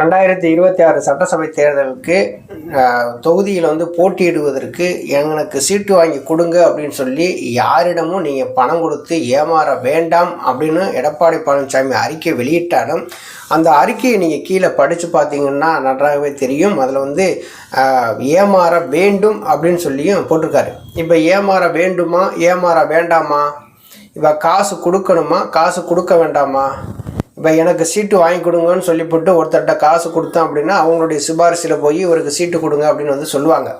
ரெண்டாயிரத்தி இருபத்தி ஆறு சட்டசபை தேர்தலுக்கு தொகுதியில் வந்து போட்டியிடுவதற்கு எனக்கு சீட்டு வாங்கி கொடுங்க அப்படின்னு சொல்லி யாரிடமும் நீங்கள் பணம் கொடுத்து ஏமாற வேண்டாம் அப்படின்னு எடப்பாடி பழனிசாமி அறிக்கை வெளியிட்டாலும் அந்த அறிக்கையை நீங்கள் கீழே படித்து பார்த்தீங்கன்னா நன்றாகவே தெரியும். அதில் வந்து ஏமாற வேண்டும் அப்படின்னு சொல்லியும் போட்டிருக்காரு. இப்போ ஏமாற வேண்டுமா? ஏமாற வேண்டாமா? இப்போ காசு கொடுக்கணுமா? காசு கொடுக்க வேண்டாமா? இப்போ எனக்கு சீட்டு வாங்கி கொடுங்கன்னு சொல்லிவிட்டு ஒருத்தர்கிட்ட காசு கொடுத்தோம் அப்படின்னா அவங்களுடைய சிபாரிசில் போய் இவருக்கு சீட்டு கொடுங்க அப்படின்னு வந்து சொல்லுவாங்க.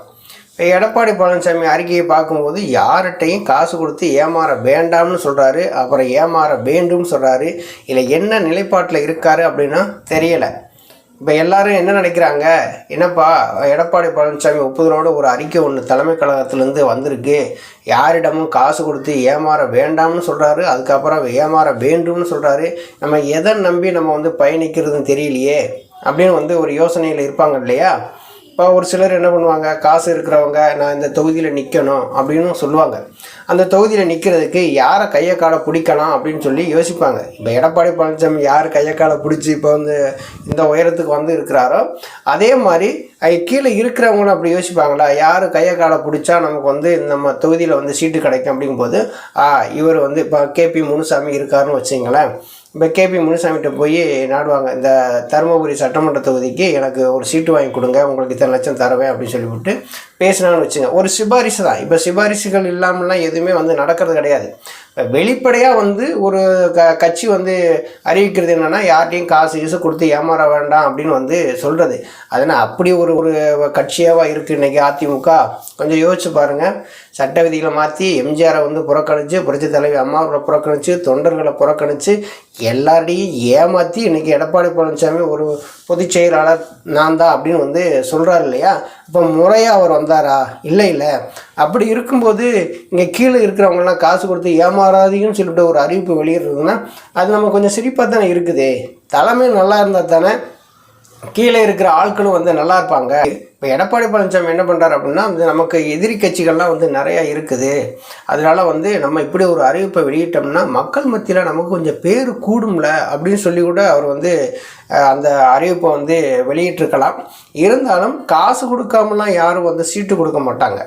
இப்போ எடப்பாடி பழனிசாமி அறிக்கையை பார்க்கும்போது யார்கிட்டையும் காசு கொடுத்து ஏமாற வேண்டாம்னு சொல்கிறாரு அப்புறம் ஏமாற வேண்டும்னு சொல்கிறாரு இல்லை என்ன நிலைப்பாட்டில் இருக்காரு அப்படின்னா தெரியலை. இப்போ எல்லாரும் என்ன நினைக்கிறாங்க? என்னப்பா எடப்பாடி பழனிசாமி ஒப்புதலோட ஒரு அறிக்கை ஒன்று தலைமை கழகத்திலேருந்து வந்திருக்கு. யாரிடமும் காசு கொடுத்து ஏமாற வேண்டாம்னு சொல்கிறாரு அதுக்கப்புறம் ஏமாற வேண்டும்னு சொல்கிறாரு நம்ம எதை நம்பி நம்ம வந்து பயணிக்கிறதுன்னு தெரியலையே அப்படின்னு வந்து ஒரு யோசனையில் இருப்பாங்க இல்லையா? இப்போ ஒரு சிலர் என்ன பண்ணுவாங்க காசு இருக்கிறவங்க நான் இந்த தொகுதியில் நிற்கணும் அப்படின்னு சொல்லுவாங்க. அந்த தொகுதியில் நிற்கிறதுக்கு யாரை கையை காலை பிடிக்கலாம் அப்படின்னு சொல்லி யோசிப்பாங்க. இப்போ எடப்பாடி பழனிசாமி யார் கையை காலை பிடிச்சி இப்போ வந்து இந்த உயரத்துக்கு வந்து இருக்கிறாரோ அதே மாதிரி கீழே இருக்கிறவங்களும் அப்படி யோசிப்பாங்களா? யார் கையை காலை பிடிச்சா நமக்கு வந்து நம்ம தொகுதியில் வந்து சீட்டு கிடைக்கும் அப்படிங்கும்போது ஆ இவர் வந்து இப்போ கேபி முனுசாமி இருக்காருன்னு வச்சுங்களேன். இப்போ கேபி முனுசாமிகிட்ட போய் நாடுவாங்க. இந்த தருமபுரி சட்டமன்ற தொகுதிக்கு எனக்கு ஒரு சீட்டு வாங்கி கொடுங்க. உங்களுக்கு இத்தனை லட்சம் தருவேன் அப்படின்னு சொல்லிவிட்டு பேசினான்னு வச்சுங்க. ஒரு சிபாரிசு தான். இப்போ சிபாரிசுகள் இல்லாமலாம் எதுவுமே வந்து நடக்கிறது கிடையாது. வெளிப்படையாக வந்து ஒரு க கட்சி வந்து அறிவிக்கிறது என்னென்னா யார்ட்டையும் காசு கீசு கொடுத்து ஏமாற வேண்டாம் அப்படின்னு வந்து சொல்கிறது அதனால் அப்படி ஒரு ஒரு கட்சியாவா இருக்குது இன்றைக்கி அதிமுக? கொஞ்சம் யோசிச்சு பாருங்கள் சட்ட விதிகளை மாற்றி எம்ஜிஆரை வந்து புறக்கணித்து புரட்சி தலைவி அம்மாவை புறக்கணித்து தொண்டர்களை புறக்கணித்து எல்லாரையும் ஏமாற்றி இன்றைக்கி எடப்பாடி பழனிசாமி ஒரு பொதுச் செயலாளர் நான் தான் அப்படின்னு வந்து சொல்கிறார் இல்லையா? இப்போ முறையாக அவர் வந்தாரா? இல்லை இல்லை. அப்படி இருக்கும்போது இங்கே கீழே இருக்கிறவங்கலாம் காசு கொடுத்து ஏமாறாதீங்கன்னு சொல்லிட்டு ஒரு அறிவிப்பு வெளியிடுறதுன்னா அது நம்ம கொஞ்சம் சிரிப்பாக தானே இருக்குது. தலைமை நல்லா இருந்தால் தானே கீழே இருக்கிற ஆட்களும் வந்து நல்லா இருப்பாங்க. இப்போ எடப்பாடி பழனிசாமி என்ன பண்ணுறாரு அப்படின்னா வந்து நமக்கு எதிரி கட்சிகள்லாம் வந்து நிறையா இருக்குது. அதனால வந்து நம்ம இப்படி ஒரு அறிவிப்பை வெளியிட்டோம்னா மக்கள் மத்தியில் நமக்கு கொஞ்சம் பேர் கூடும்ல அப்படின்னு சொல்லி கூட அவர் வந்து அந்த அறிவிப்பை வந்து வெளியிட்டிருக்கலாம். இருந்தாலும் காசு கொடுக்காமலாம் யாரும் வந்து சீட்டு கொடுக்க மாட்டாங்க.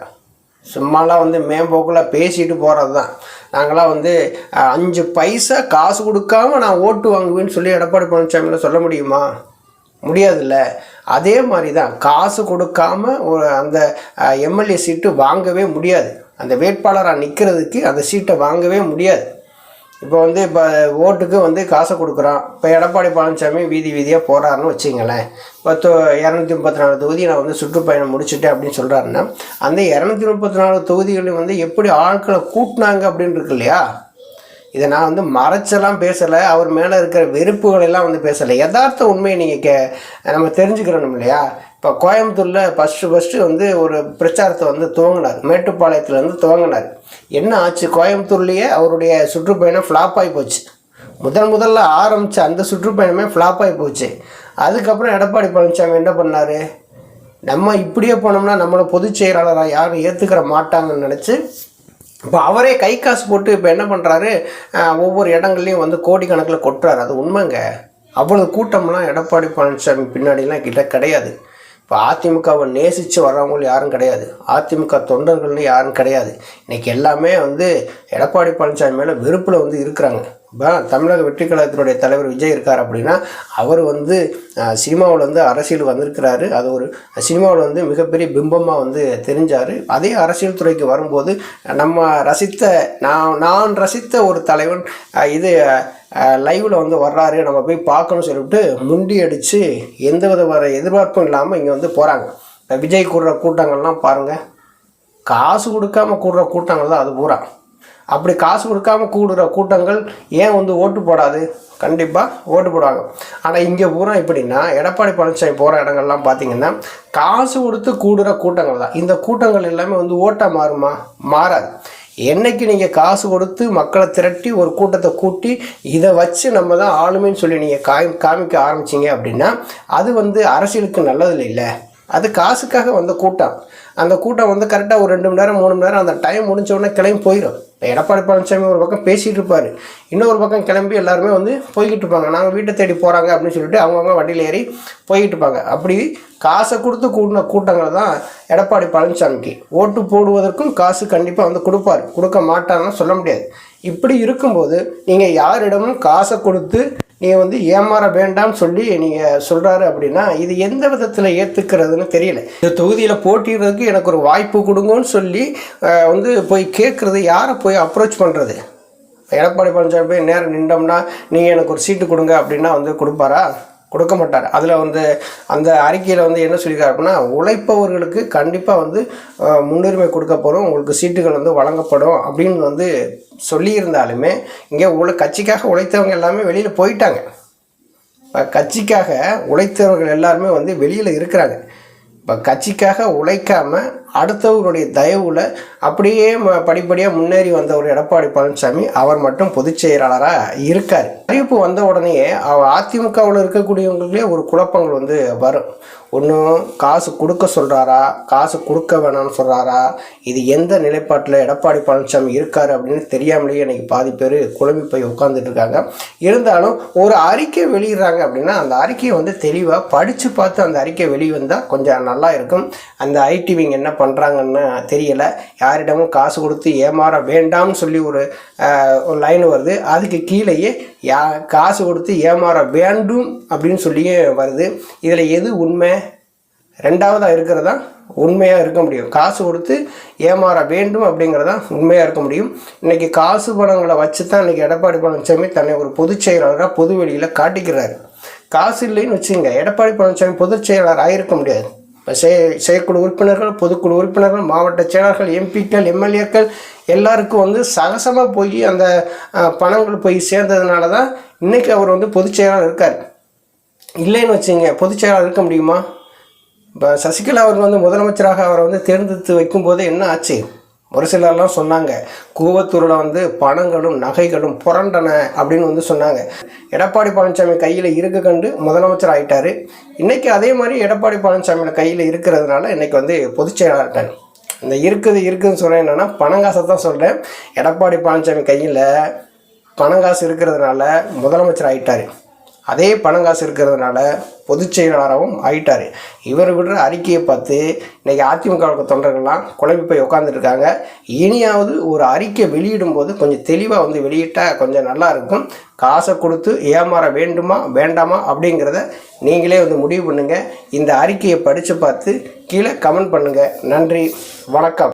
சும்மாலாம் வந்து மேம்போக்கில் பேசிட்டு போகிறது தான் நாங்களாம் வந்து அஞ்சு பைசா காசு கொடுக்காம நான் ஓட்டு வாங்குவேன்னு சொல்லி எடப்பாடி பழனிசாமியில் சொல்ல முடியுமா? முடியாதுல்ல. அதே மாதிரி தான் காசு கொடுக்காம ஒரு அந்த எம்எல்ஏ சீட்டு வாங்கவே முடியாது. அந்த வேட்பாளராக நிற்கிறதுக்கு அந்த சீட்டை வாங்கவே முடியாது. இப்போ வந்து இப்போ ஓட்டுக்கு வந்து காசை கொடுக்குறான். இப்போ எடப்பாடி பழனிசாமி வீதி வீதியாக போகிறாருன்னு வச்சுங்களேன். இப்போ இரநூத்தி முப்பத்தி நாலு தொகுதி நான் வந்து சுற்றுப்பயணம் முடிச்சுட்டேன் அப்படின்னு சொல்கிறாருன்னா அந்த இரநூத்தி முப்பத்தி நாலு தொகுதிகளையும் வந்து எப்படி ஆட்களை கூட்டினாங்க அப்படின்னு இருக்கு இல்லையா? இதை நான் வந்து மறைச்செல்லாம் பேசலை. அவர் மேலே இருக்கிற வெறுப்புகளெல்லாம் வந்து பேசலை. யதார்த்த உண்மையை நீங்கள் கே நம்ம தெரிஞ்சுக்கிறணும் இல்லையா? இப்போ கோயம்புத்தூரில் ஃபஸ்ட்டு ஃபஸ்ட்டு வந்து ஒரு பிரச்சாரத்தை வந்து துவங்கினார். மேட்டுப்பாளையத்தில் வந்து துவங்கினார். என்ன ஆச்சு? கோயம்புத்தூர்லேயே அவருடைய சுற்றுப்பயணம் ஃப்ளாப் ஆகி போச்சு. முதல் முதல்ல ஆரம்பித்த அந்த சுற்றுப்பயணமே ஃப்ளாப் ஆகி போச்சு. அதுக்கப்புறம் எடப்பாடி பழனிசாமி என்ன பண்ணார்? நம்ம இப்படியே போனோம்னா நம்மளை பொதுச் செயலாளராக யாரும் ஏற்றுக்கிற மாட்டாங்கன்னு நினச்சி இப்போ அவரே கை காசு போட்டு இப்போ என்ன பண்ணுறாரு ஒவ்வொரு இடங்கள்லையும் வந்து கோடிக்கணக்கில் கொட்டுறாரு. அது உண்மைங்க. அவ்வளோ கூட்டம்லாம் எடப்பாடி பழனிசாமி பின்னாடிலாம் கிட்ட கிடையாது. இப்போ அதிமுகவை நேசித்து வர்றவங்களும் யாரும் கிடையாது. அதிமுக தொண்டர்கள்னு யாரும் கிடையாது. இன்றைக்கி எல்லாமே வந்து எடப்பாடி பழனிசாமி மேலே வெறுப்பில் வந்து இருக்கிறாங்க. தமிழக வெற்றி கழகத்தினுடைய தலைவர் விஜய் இருக்கார் அப்படின்னா அவர் வந்து சினிமாவில் வந்து அரசியல் வந்திருக்கிறாரு. அது ஒரு சினிமாவில் வந்து மிகப்பெரிய பிம்பமாக வந்து தெரிஞ்சார். அதே அரசியல் துறைக்கு வரும்போது நம்ம ரசித்த நான் நான் ரசித்த ஒரு தலைவன் இது லைவில் வந்து வர்றாரு. நம்ம போய் பார்க்கணும்னு சொல்லிவிட்டு முண்டி அடித்து எந்த வித வர எதிர்பார்ப்பும் இல்லாமல் இங்கே வந்து போகிறாங்க விஜய் கூடுற கூட்டங்கள்லாம் பாருங்கள் காசு கொடுக்காம கூடுற கூட்டங்கள் தான் அது பூரா. அப்படி காசு கொடுக்காம கூடுற கூட்டங்கள் ஏன் வந்து ஓட்டு போடாது? கண்டிப்பாக ஓட்டு போடுவாங்க. ஆனால் இங்கே பூரா எப்படின்னா எடப்பாடி பழனிசாமி போகிற இடங்கள்லாம் பார்த்தீங்கன்னா காசு கொடுத்து கூடுற கூட்டங்கள் தான். இந்த கூட்டங்கள் எல்லாமே வந்து ஓட்டாக மாறுமா? மாறாது. என்னைக்கு நீங்கள் காசு கொடுத்து மக்களை திரட்டி ஒரு கூட்டத்தை கூட்டி இதை வச்சு நம்ம தான் ஆளுமைன்னு சொல்லி நீங்கள் காய் காமிக்க ஆரம்பிச்சிங்க அப்படின்னா அது வந்து அரசியலுக்கு நல்லது இல்லை. அது காசுக்காக வந்த கூட்டம். அந்த கூட்டம் வந்து கரெக்டாக ஒரு ரெண்டு மணி நேரம் மூணு மணி நேரம் அந்த டைம் முடிஞ்ச உடனே கிளம்பி போயிடும் எடப்பாடி பழனிசாமி ஒரு பக்கம் பேசிகிட்டு இருப்பார். இன்னொரு பக்கம் கிளம்பி எல்லாருமே வந்து போய்கிட்டு இருப்பாங்க. நாங்கள் வீட்டை தேடி போகிறாங்க அப்படின்னு சொல்லிட்டு அவங்கவுங்க வண்டியில் ஏறி போய்கிட்டு இருப்பாங்க. அப்படி காசை கொடுத்து கூடின கூட்டங்கள் தான் எடப்பாடி பழனிசாமிக்கு. ஓட்டு போடுவதற்கும் காசு கண்டிப்பாக வந்து கொடுப்பார். கொடுக்க மாட்டாங்கன்னு சொல்ல முடியாது. இப்படி இருக்கும்போது நீங்கள் யாரிடமும் காசை கொடுத்து நீங்கள் வந்து ஏமாற வேண்டாம்னு சொல்லி நீங்கள் சொல்கிறாரு அப்படின்னா இது எந்த விதத்தில் ஏற்றுக்கிறதுன்னு தெரியல. இந்த தொகுதியில் போட்டிடுறதுக்கு எனக்கு ஒரு வாய்ப்பு கொடுங்கன்னு சொல்லி வந்து போய் கேட்குறது யாரை போய் அப்ரோச் பண்ணுறது எடப்பாடி பழனிசாமி போய் நேரம் நின்றோம்னா நீங்கள் எனக்கு ஒரு சீட்டு கொடுங்க அப்படின்னா வந்து கொடுப்பாரா? கொடுக்க மாட்டார். அதில் வந்து அந்த அறிக்கையில் வந்து என்ன சொல்லியிருக்காரு அப்படின்னா உழைப்பவர்களுக்கு கண்டிப்பாக வந்து முன்னுரிமை கொடுக்க போகிறோம் உங்களுக்கு சீட்டுகள் வந்து வழங்கப்படும் அப்படின்னு வந்து சொல்லியிருந்தாலுமே இங்கே உள்ள கட்சிக்காக உழைத்தவங்க எல்லாமே வெளியில் போயிட்டாங்க. இப்போ கட்சிக்காக உழைத்தவர்கள் எல்லாருமே வந்து வெளியில் இருக்கிறாங்க. இப்போ கட்சிக்காக உழைக்காமல் அடுத்தவருடைய தயவுல அப்படியே ம- படிப்படியாக முன்னேறி வந்த ஒரு எடப்பாடி பழனிசாமி அவர் மட்டும் பொதுச் செயலாளராக இருக்கார். அறிவிப்பு வந்த உடனே அவர் அதிமுகவில் இருக்கக்கூடியவங்களுக்கே ஒரு குழப்பங்கள் வந்து வரும். ஒன்றும் காசு கொடுக்க சொல்கிறாரா காசு கொடுக்க வேணாம்னு சொல்கிறாரா இது எந்த நிலைப்பாட்டில் எடப்பாடி பழனிசாமி இருக்கார் அப்படின்னு தெரியாமலேயே இன்றைக்கி பாதி பேர் குழம்பி போய் உட்காந்துட்டு இருக்காங்க. இருந்தாலும் ஒரு அறிக்கை வெளியிடுறாங்க அப்படின்னா அந்த அறிக்கையை வந்து தெளிவாக படித்து பார்த்து அந்த அறிக்கை வெளிவந்தால் கொஞ்சம் நல்லா இருக்கும். அந்த ஐடிவிங்க என்ன பண்ணுறாங்கன்னு தெரியல. யாரிடமும் காசு கொடுத்து ஏமாற வேண்டாம்னு சொல்லி ஒரு ஒரு லைன் வருது. அதுக்கு கீழேயே யா காசு கொடுத்து ஏமாற வேண்டும் அப்படின்னு சொல்லியே வருது. இதில் எது உண்மை? ரெண்டாவதாக இருக்கிறதா? உண்மையாக இருக்க முடியும். காசு கொடுத்து ஏமாற வேண்டும் அப்படிங்கிறதா உண்மையாக இருக்க முடியும். இன்றைக்கி காசு பணங்களை வச்சு தான் இன்றைக்கி எடப்பாடி பழனிசாமி தன்னை ஒரு பொதுச் செயலாளராக பொது வெளியில் காட்டிக்கிறாரு. காசு இல்லைன்னு வச்சுங்க எடப்பாடி பழனிசாமி பொதுச் செயலாளர் ஆகிருக்க முடியாது. செய செயற்குழு உறுப்பினர்கள் பொதுக்குழு உறுப்பினர்கள் மாவட்ட செயலாளர்கள் எம்பிக்கள் எம்எல்ஏக்கள் எல்லாருக்கும் வந்து சகசமாக போய் அந்த பணங்கள் போய் சேர்ந்ததுனால தான் இன்றைக்கி அவர் வந்து பொதுச் செயலாளர் இருக்கார். இல்லைன்னு வச்சுங்க பொதுச் செயலாளர் இருக்க முடியுமா? இப்போ சசிகலா அவர்கள் வந்து முதலமைச்சராக அவரை வந்து தேர்ந்தெடுத்து வைக்கும்போது என்ன ஆச்சு? ஒரு சிலர்லாம் சொன்னாங்க கூவத்தூரில் வந்து பணங்களும் நகைகளும் புரண்டன அப்படின்னு வந்து சொன்னாங்க. எடப்பாடி பழனிசாமி கையில் இருக்க கண்டு முதலமைச்சர் ஆகிட்டார் இன்றைக்கி அதே மாதிரி எடப்பாடி பழனிசாமியில் கையில் இருக்கிறதுனால இன்றைக்கி வந்து பொதுச் இந்த இருக்குது இருக்குதுன்னு சொல்கிறேன் என்னென்னா பணங்காசை தான் சொல்கிறேன் எடப்பாடி பழனிசாமி கையில் பணங்காசு இருக்கிறதுனால முதலமைச்சர் ஆகிட்டார் அதே பணங்காசு இருக்கிறதுனால பொதுச் செயலாளராகவும் ஆயிட்டார். இவர் விடுற அறிக்கையை பார்த்து இன்றைக்கி அதிமுக தொண்டர்கள்லாம் குழம்பி போய் உட்காந்துருக்காங்க இனியாவது ஒரு அறிக்கை வெளியிடும்போது கொஞ்சம் தெளிவாக வந்து வெளியிட்டால் கொஞ்சம் நல்லா இருக்கும். காசை கொடுத்து ஏமாற வேண்டுமா வேண்டாமா அப்படிங்கிறத நீங்களே வந்து முடிவு பண்ணுங்கள் இந்த அறிக்கையை படித்து பார்த்து கீழே கமெண்ட் பண்ணுங்கள் நன்றி வணக்கம்.